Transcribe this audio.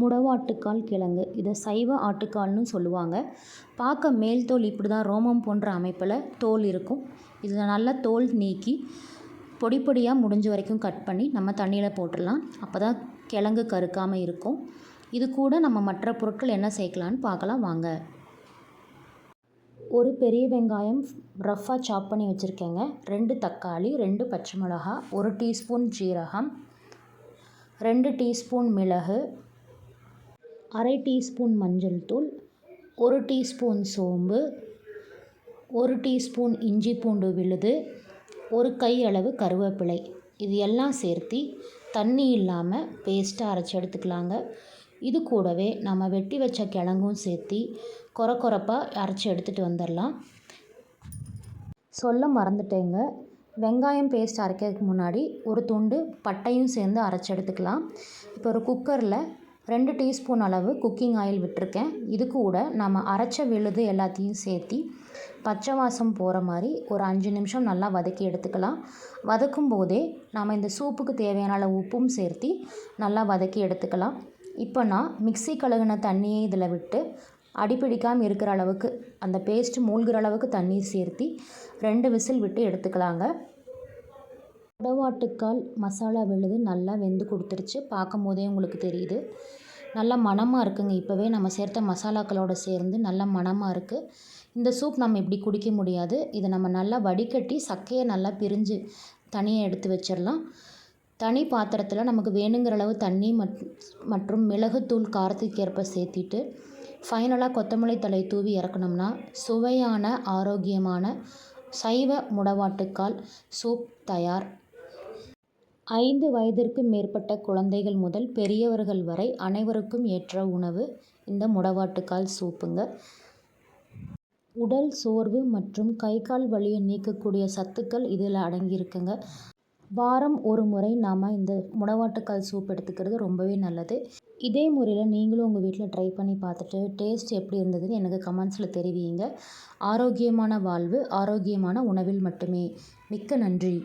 முடவாட்டுக்கால் கிழங்கு. இதை சைவ ஆட்டுக்கால்னு சொல்லுவாங்க. பார்க்க மேல் தோல் இப்படி தான் ரோமம் போன்ற அமைப்பில் தோல் இருக்கும். இதில் நல்லா தோல் நீக்கி பொடி பொடியாக முடிஞ்ச வரைக்கும் கட் பண்ணி நம்ம தண்ணியில் போட்டுடலாம். அப்போ தான் கிழங்கு கருக்காமல் இருக்கும். இது கூட நம்ம மற்ற பொருட்கள் என்ன சேர்க்கலான்னு பார்க்கலாம். வாங்க. ஒரு பெரிய வெங்காயம் ரஃப்பாக சாப் பண்ணி வச்சுருக்கேங்க. ரெண்டு தக்காளி ரெண்டு பச்சை மிளகா ஒரு டீஸ்பூன் ஜீரகம் ரெண்டு டீஸ்பூன் மிளகு அரை டீஸ்பூன் மஞ்சள் தூள் ஒரு டீஸ்பூன் சோம்பு ஒரு டீஸ்பூன் இஞ்சி பூண்டு விழுது ஒரு கை அளவு கருவேப்பிலை. இது எல்லாம் சேர்த்து தண்ணி இல்லாமல் பேஸ்ட்டாக அரைச்சி எடுத்துக்கலாங்க. இது கூடவே நம்ம வெட்டி வச்ச கிழங்கும் சேர்த்து கொர கொரப்பாக அரைச்சி எடுத்துகிட்டு வந்துடலாம். சொல்ல மறந்துட்டேங்க. வெங்காயம் பேஸ்ட் அரைக்கிறதுக்கு முன்னாடி ஒரு துண்டு பட்டையும் சேர்ந்து அரைச்சி எடுத்துக்கலாம். இப்போ ஒரு குக்கரில் ரெண்டு டீஸ்பூன் அளவு குக்கிங் ஆயில் விட்டிருக்கேன். இது கூட நம்ம அரைச்ச விழுது எல்லாத்தையும் சேர்த்தி பச்சை வாசம் போகிற மாதிரி ஒரு அஞ்சு நிமிஷம் நல்லா வதக்கி எடுத்துக்கலாம். வதக்கும் போதே நாம் இந்த சூப்புக்கு தேவையான அளவு உப்பும் சேர்த்து நல்லா வதக்கி எடுத்துக்கலாம். இப்போ நான் மிக்ஸி கழுகுன தண்ணியை இதில் விட்டு அடிப்பிடிக்காமல் இருக்கிற அளவுக்கு அந்த பேஸ்ட் மூழ்கிற அளவுக்கு தண்ணீர் சேர்த்து ரெண்டு விசில் விட்டு எடுத்துக்கலாங்க. உடவாட்டுக்கால் மசாலா விழுது நல்லா வெந்து கொடுத்துருச்சு. பார்க்கும் போதே உங்களுக்கு தெரியுது. நல்லா மணமாக இருக்குங்க. இப்போவே நம்ம சேர்த்த மசாலாக்களோடு சேர்ந்து நல்ல மணமாக இருக்குது இந்த சூப் நம்ம இப்படி குடிக்க முடியாது. இதை நம்ம நல்லா வடிகட்டி சக்கையை நல்லா பிரிஞ்சு தனியாக எடுத்து வச்சிடலாம் தனி பாத்திரத்தில் நமக்கு வேணுங்கிற அளவு தண்ணி மட் மற்றும் மிளகுத்தூள் காரத்துக்கு ஏற்ப சேர்த்திட்டு ஃபைனலாக கொத்தமல்லி தழை தூவி இறக்குனோம்னா சுவையான ஆரோக்கியமான சைவ முடவாட்டுக்கால் சூப் தயார். ஐந்து வயதிற்கு மேற்பட்ட குழந்தைகள் முதல் பெரியவர்கள் வரை அனைவருக்கும் ஏற்ற உணவு. இந்த முடவாட்டுக்கால் சூப்புங்க. உடல் சோர்வு மற்றும் கை கால் வலியை நீக்கக்கூடிய சத்துக்கள் இதில் அடங்கியிருக்குங்க. வாரம் ஒரு முறை நாம் இந்த முடவாட்டுக்கால் சூப் எடுத்துக்கிறது ரொம்பவே நல்லது. இதே முறையில் நீங்களும் உங்கள் வீட்டில் ட்ரை பண்ணி பார்த்துட்டு டேஸ்ட் எப்படி இருந்ததுன்னு எனக்கு கமெண்ட்ஸில் தெரிவிங்க ஆரோக்கியமான வாழ்வு ஆரோக்கியமான உணவில் மட்டுமே. மிக்க நன்றி.